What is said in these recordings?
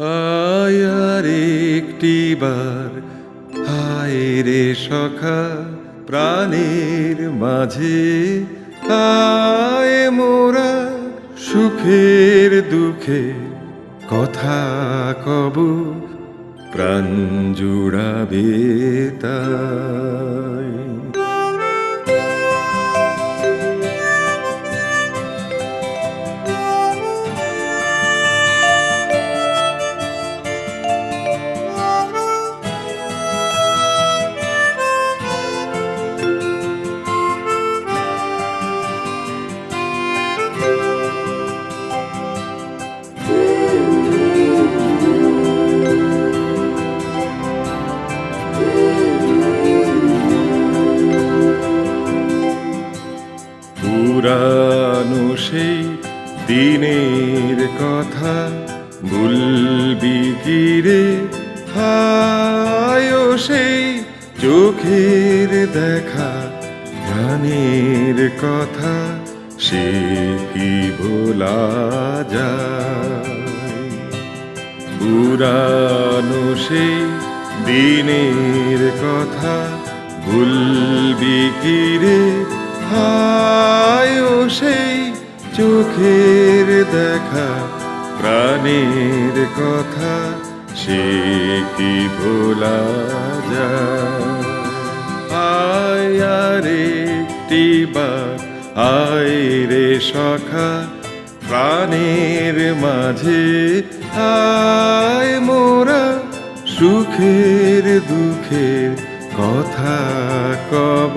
আয় আর একটিবার হায় রে সখা প্রাণের মাঝে। আয় মোরা সুখের দুঃখে, কথা কব, প্রাণ জুড়াবে তাই। দিনের কথা ভুলবি কি রে হায় সেই চোখের দেখা গানের কথা সে কি ভোলা যায়? পুরানো সেই দিনের কথা ভুলবি কি রে হায় সেই চোখের দেখা, প্রাণের কথা, সে কি ভোলা যায়? আয়, আর একটিবার আয় রে সখা, প্রাণের মাঝে আয় মোরা, সুখের দুঃখের কথা কব।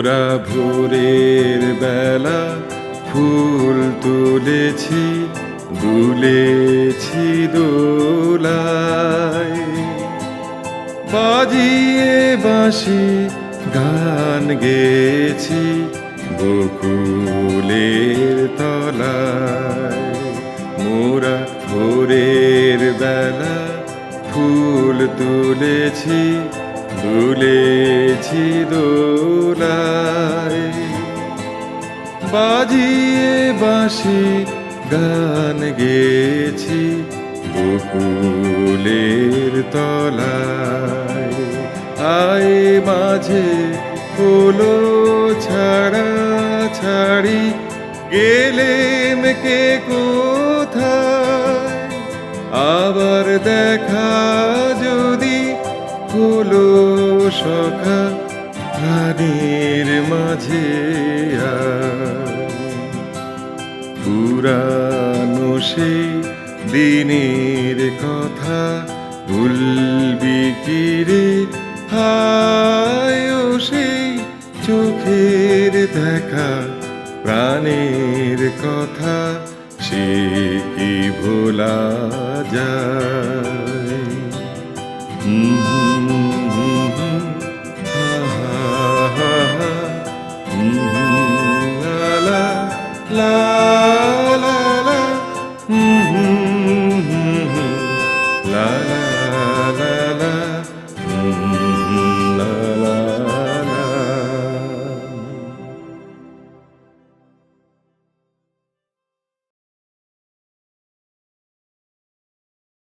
মোরা ভোরের বেলা ফুল তুলেছি দুলেছি দোলায়। বাজিয়ে বাঁশি গান গেছি বকুলের তলায়। মোরা ভোরের বেলা ফুল তুলেছি দুলেছি দোলায় বাজিয়ে বাঁশি গান গেছি বকুলের তলায়। আয় মাঝে হলো ছাড়া ছাড়ি, গেলেম কে কোথায়? আবার দেখা সখা প্রাণীর মাঝে। পুরানো সেই দিনের কথা ভুলবি কি রে হায় সেই চোখের দেখা প্রাণের কথা সে কি ভোলা যায়